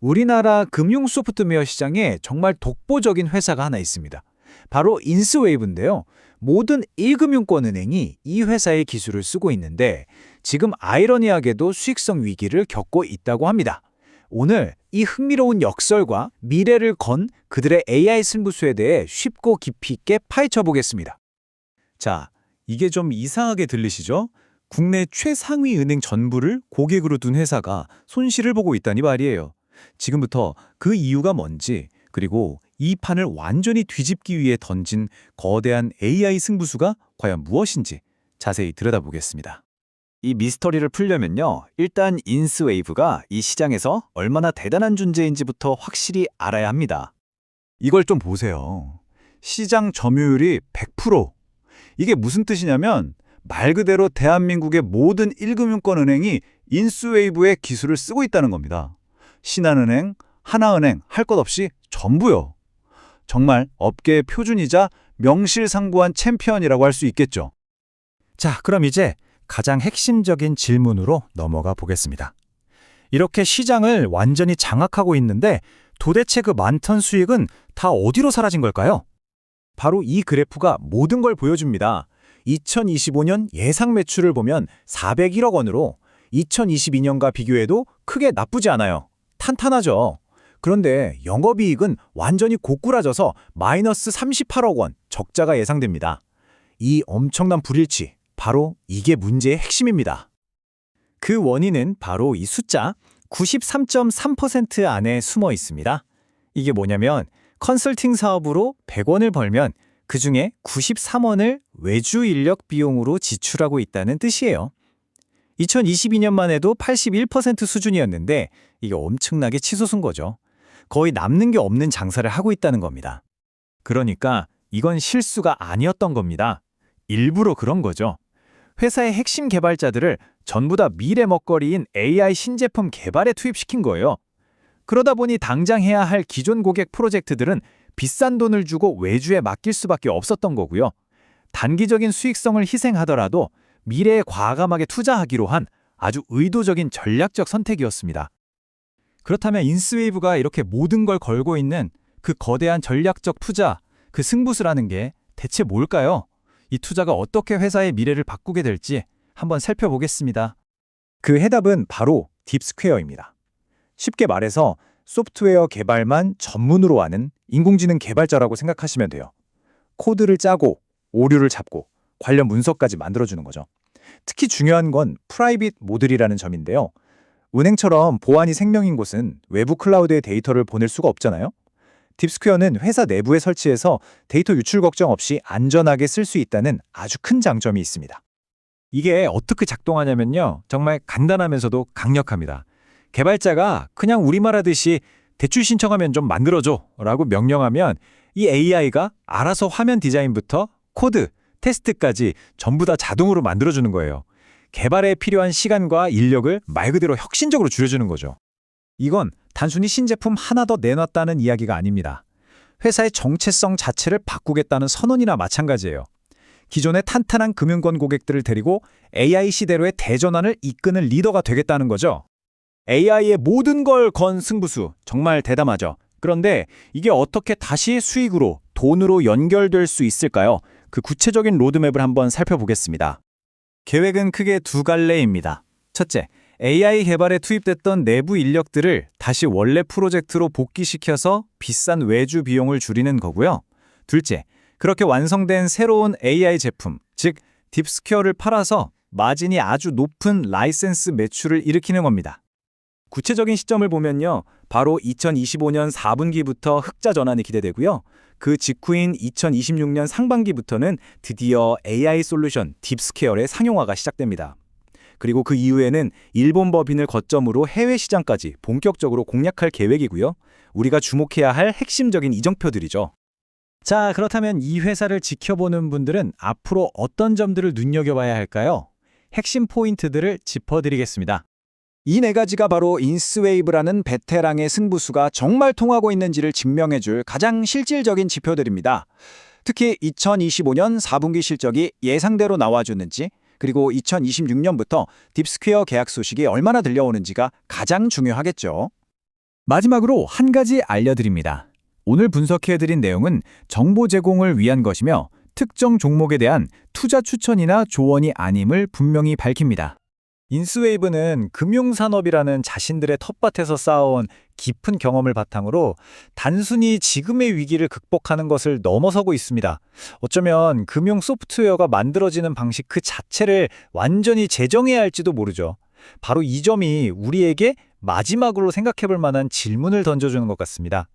우리나라 금융 소프트웨어 시장에 정말 독보적인 회사가 하나 있습니다. 바로 인스웨이브인데요. 모든 1금융권 은행이 이 회사의 기술을 쓰고 있는데 지금 아이러니하게도 수익성 위기를 겪고 있다고 합니다. 오늘 이 흥미로운 역설과 미래를 건 그들의 AI 승부수에 대해 쉽고 깊이 있게 파헤쳐 보겠습니다. 자, 이게 좀 이상하게 들리시죠? 국내 최상위 은행 전부를 고객으로 둔 회사가 손실을 보고 있다니 말이에요. 지금부터 그 이유가 뭔지, 그리고 이 판을 완전히 뒤집기 위해 던진 거대한 AI 승부수가 과연 무엇인지 자세히 들여다보겠습니다. 이 미스터리를 풀려면요. 일단 인스웨이브가 이 시장에서 얼마나 대단한 존재인지부터 확실히 알아야 합니다. 이걸 좀 보세요. 시장 점유율이 100%. 이게 무슨 뜻이냐면 말 그대로 대한민국의 모든 1금융권 은행이 인스웨이브의 기술을 쓰고 있다는 겁니다. 신한은행, 하나은행 할 것 없이 전부요. 정말 업계의 표준이자 명실상부한 챔피언이라고 할 수 있겠죠. 자, 그럼 이제 가장 핵심적인 질문으로 넘어가 보겠습니다. 이렇게 시장을 완전히 장악하고 있는데 도대체 그 많던 수익은 다 어디로 사라진 걸까요? 바로 이 그래프가 모든 걸 보여줍니다. 2025년 예상 매출을 보면 401억 원으로 2022년과 비교해도 크게 나쁘지 않아요. 탄탄하죠. 그런데 영업이익은 완전히 고꾸라져서 마이너스 38억 원 적자가 예상됩니다. 이 엄청난 불일치, 바로 이게 문제의 핵심입니다. 그 원인은 바로 이 숫자 93.3% 안에 숨어 있습니다. 이게 뭐냐면 컨설팅 사업으로 100원을 벌면 그 중에 93원을 외주 인력 비용으로 지출하고 있다는 뜻이에요. 2022년만 해도 81% 수준이었는데 이게 엄청나게 치솟은 거죠. 거의 남는 게 없는 장사를 하고 있다는 겁니다. 그러니까 이건 실수가 아니었던 겁니다. 일부러 그런 거죠. 회사의 핵심 개발자들을 전부 다 미래 먹거리인 AI 신제품 개발에 투입시킨 거예요. 그러다 보니 당장 해야 할 기존 고객 프로젝트들은 비싼 돈을 주고 외주에 맡길 수밖에 없었던 거고요. 단기적인 수익성을 희생하더라도 미래에 과감하게 투자하기로 한 아주 의도적인 전략적 선택이었습니다. 그렇다면 인스웨이브가 이렇게 모든 걸 걸고 있는 그 거대한 전략적 투자, 그 승부수라는 게 대체 뭘까요? 이 투자가 어떻게 회사의 미래를 바꾸게 될지 한번 살펴보겠습니다. 그 해답은 바로 딥스퀘어입니다. 쉽게 말해서 소프트웨어 개발만 전문으로 하는 인공지능 개발자라고 생각하시면 돼요. 코드를 짜고 오류를 잡고 관련 문서까지 만들어주는 거죠. 특히 중요한 건 프라이빗 모델이라는 점인데요. 은행처럼 보안이 생명인 곳은 외부 클라우드에 데이터를 보낼 수가 없잖아요. 딥스퀘어는 회사 내부에 설치해서 데이터 유출 걱정 없이 안전하게 쓸 수 있다는 아주 큰 장점이 있습니다. 이게 어떻게 작동하냐면요. 정말 간단하면서도 강력합니다. 개발자가 그냥 우리말 하듯이 대출 신청하면 좀 만들어줘 라고 명령하면 이 AI가 알아서 화면 디자인부터 코드, 테스트까지 전부 다 자동으로 만들어주는 거예요. 개발에 필요한 시간과 인력을 말 그대로 혁신적으로 줄여주는 거죠. 이건 단순히 신제품 하나 더 내놨다는 이야기가 아닙니다. 회사의 정체성 자체를 바꾸겠다는 선언이나 마찬가지예요. 기존의 탄탄한 금융권 고객들을 데리고 AI 시대로의 대전환을 이끄는 리더가 되겠다는 거죠. AI의 모든 걸 건 승부수 정말 대담하죠. 그런데 이게 어떻게 다시 수익으로 돈으로 연결될 수 있을까요? 그 구체적인 로드맵을 한번 살펴보겠습니다. 계획은 크게 두 갈래입니다. 첫째, AI 개발에 투입됐던 내부 인력들을 다시 원래 프로젝트로 복귀시켜서 비싼 외주 비용을 줄이는 거고요. 둘째, 그렇게 완성된 새로운 AI 제품, 즉 딥스퀘어를 팔아서 마진이 아주 높은 라이센스 매출을 일으키는 겁니다. 구체적인 시점을 보면요. 바로 2025년 4분기부터 흑자 전환이 기대되고요. 그 직후인 2026년 상반기부터는 드디어 AI 솔루션 딥스케어의 상용화가 시작됩니다. 그리고 그 이후에는 일본 법인을 거점으로 해외 시장까지 본격적으로 공략할 계획이고요. 우리가 주목해야 할 핵심적인 이정표들이죠. 자, 그렇다면 이 회사를 지켜보는 분들은 앞으로 어떤 점들을 눈여겨봐야 할까요? 핵심 포인트들을 짚어드리겠습니다. 이 네 가지가 바로 인스웨이브라는 베테랑의 승부수가 정말 통하고 있는지를 증명해줄 가장 실질적인 지표들입니다. 특히 2025년 4분기 실적이 예상대로 나와주는지, 그리고 2026년부터 딥스퀘어 계약 소식이 얼마나 들려오는지가 가장 중요하겠죠. 마지막으로 한 가지 알려드립니다. 오늘 분석해드린 내용은 정보 제공을 위한 것이며 특정 종목에 대한 투자 추천이나 조언이 아님을 분명히 밝힙니다. 인스웨이브는 금융산업이라는 자신들의 텃밭에서 쌓아온 깊은 경험을 바탕으로 단순히 지금의 위기를 극복하는 것을 넘어서고 있습니다. 어쩌면 금융 소프트웨어가 만들어지는 방식 그 자체를 완전히 재정해야 할지도 모르죠. 바로 이 점이 우리에게 마지막으로 생각해 볼 만한 질문을 던져주는 것 같습니다.